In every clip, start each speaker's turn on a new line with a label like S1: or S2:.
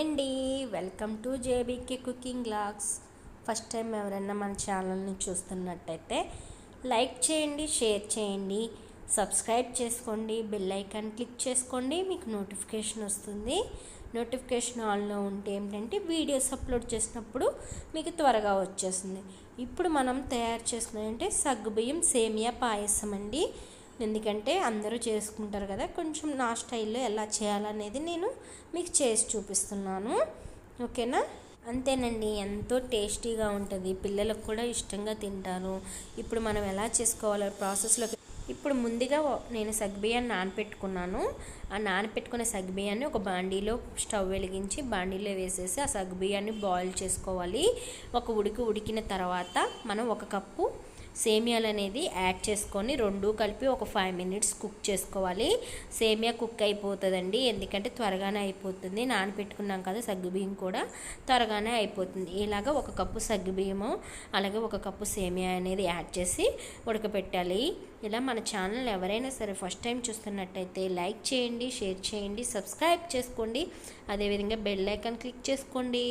S1: అండి. Welcome to JBK cooking logs. First time ఎవరైనా మన ఛానల్ని చూస్తున్నట్టయితే లైక్ చేయండి షేర్ చేయండి సబ్స్క్రైబ్ చేసుకోండి బెల్ ఐకాన్ క్లిక్ చేసుకోండి మీకు నోటిఫికేషన్ వస్తుంది. నోటిఫికేషన్ ఆన్లో ఉంటే ఏంటంటే వీడియోస్ అప్లోడ్ చేసినప్పుడు మీకు త్వరగా వచ్చేస్తుంది. ఇప్పుడు మనం తయారు చేసుకున్నదంటే సగ్గుబియ్యం సేమియా పాయసం అండి. ఎందుకంటే అందరూ చేసుకుంటారు కదా కొంచెం నా స్టైల్లో ఎలా చేయాలనేది నేను మీకు చేసి చూపిస్తున్నాను. ఓకేనా? అంతేనండి ఎంతో టేస్టీగా ఉంటుంది. పిల్లలకు కూడా ఇష్టంగా తింటారు. ఇప్పుడు మనం ఎలా చేసుకోవాలో ప్రాసెస్లో ఇప్పుడు ముందుగా నేను సగ్బియాన్ని నానపెట్టుకున్నాను. ఆ నానపెట్టుకున్న సగ్బియాన్ని ఒక బాండీలో స్టవ్ వెలిగించి బాండీలో వేసేసి ఆ సగ్బియాన్ని బాయిల్ చేసుకోవాలి. ఒక ఉడికి ఉడికిన తర్వాత మనం ఒక కప్పు సేమియాలు అనేది యాడ్ చేసుకొని రెండు కలిపి ఒక ఫైవ్ మినిట్స్ కుక్ చేసుకోవాలి. సేమియా కుక్ అయిపోతుందండి. ఎందుకంటే త్వరగానే అయిపోతుంది. నానబెట్టుకున్నాం కదా సగ్గుబియ్యం కూడా త్వరగానే అయిపోతుంది. ఇలాగ ఒక కప్పు సగ్గుబియ్యము అలాగే ఒక కప్పు సేమియా అనేది యాడ్ చేసి ఉడకపెట్టాలి. ఇలా మన ఛానల్ ఎవరైనా సరే ఫస్ట్ టైం చూస్తున్నట్టయితే లైక్ చేయండి షేర్ చేయండి సబ్స్క్రైబ్ చేసుకోండి. అదేవిధంగా బెల్ ఐకాన్ క్లిక్ చేసుకోండి.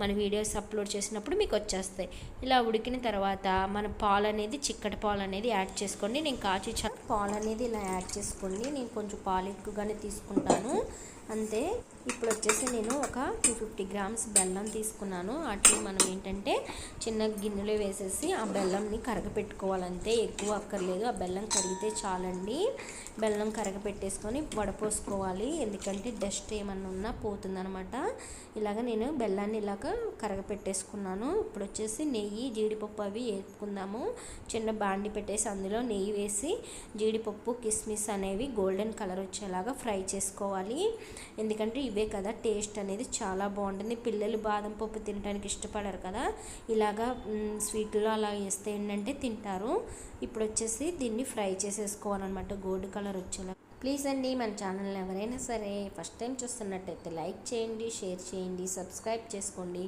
S1: మన వీడియోస్ అప్లోడ్ చేసినప్పుడు మీకు వచ్చేస్తాయి. ఇలా ఉడికిన తర్వాత మన పాలు అనేది చిక్కటి పాలు అనేది యాడ్ చేసుకోండి నేను కాచి పాలు అనేది ఇలా యాడ్ చేసుకోండి నేను కొంచెం పాలు ఎక్కువగానే తీసుకుంటాను. అంతే. ఇప్పుడు వచ్చేసి నేను ఒక టూ ఫిఫ్టీ గ్రామ్స్ బెల్లం తీసుకున్నాను. అట్లా మనం ఏంటంటే చిన్న గిన్నెలో వేసేసి ఆ బెల్లంని కరగపెట్టుకోవాలంతే. ఎక్కువ అక్కర్లేదు. ఆ బెల్లం కరిగితే చాలండి. బెల్లం కరగపెట్టేసుకొని వడపోసుకోవాలి. ఎందుకంటే డస్ట్ ఏమన్నా ఉన్నా పోతుందనమాట. ఇలాగ నేను బెల్లాన్ని ఇలాగ కరగపెట్టేసుకున్నాను. ఇప్పుడు వచ్చేసి నెయ్యి జీడిపప్పు అవి వేసుకుందాము చిన్న బాండి పెట్టేసి అందులో నెయ్యి వేసి జీడిపప్పు కిస్మిస్ అనేవి గోల్డెన్ కలర్ వచ్చేలాగా ఫ్రై చేసుకోవాలి. ఎందుకంటే ఇవే కదా టేస్ట్ అనేది చాలా బాగుంటుంది. పిల్లలు బాదం పప్పు తినడానికి ఇష్టపడరు కదా. ఇలాగా స్వీట్లో అలా వేస్తే ఏంటంటే తింటారు. ఇప్పుడు వచ్చేసి దీన్ని ఫ్రై చేసేసుకోవాలన్నమాట. గోల్డ్ కలర్ వచ్చేలా. ప్లీజ్ అండి మన ఛానల్ని ఎవరైనా సరే ఫస్ట్ టైం చూస్తున్నట్టయితే లైక్ చేయండి షేర్ చేయండి సబ్స్క్రైబ్ చేసుకోండి.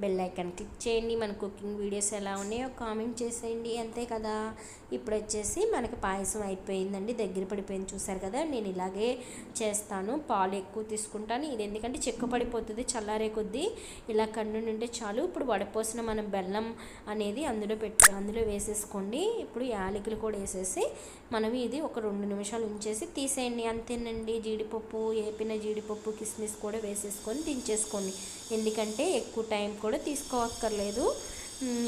S1: బెల్ ఐకాన్ క్లిక్ చేయండి. మన కుకింగ్ వీడియోస్ ఎలా ఉన్నాయో కామెంట్ చేసేయండి. అంతే కదా. ఇప్పుడు వచ్చేసి మనకి పాయసం అయిపోయిందండి. దగ్గర పడిపోయింది చూసారు కదా. నేను ఇలాగే చేస్తాను. పాలు ఎక్కువ తీసుకుంటాను. ఇది ఎందుకంటే చెక్క పడిపోతుంది చల్లారే కొద్దీ. ఇలా కన్ను ఉంటే చాలు. ఇప్పుడు వడపోసిన మనం బెల్లం అనేది అందులో పెట్టి అందులో వేసేసుకోండి. ఇప్పుడు యాలకులు కూడా వేసేసి మనం ఇది ఒక రెండు నిమిషాలు ఉంచేసి తీసేయండి. అంతేనండి. జీడిపప్పు ఏపిన జీడిపప్పు కిస్మిస్ కూడా వేసేసుకొని దించేసుకోండి. ఎందుకంటే ఎక్కువ టైం కూడా తీసుకోవక్కర్లేదు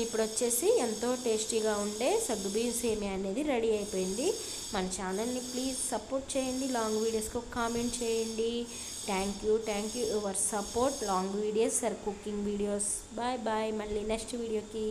S1: ఇప్పుడు వచ్చేసి ఎంతో టేస్టీగా ఉండే సగ్గుబియ్యం సేమియా అనేది రెడీ అయిపోయింది. మన ఛానల్ని ప్లీజ్ సపోర్ట్ చేయండి. లాంగ్ వీడియోస్కి ఒక కామెంట్ చేయండి. Thank you thank you your support. Long videos sir cooking videos. Bye bye. మళ్ళీ నెక్స్ట్ వీడియోకి.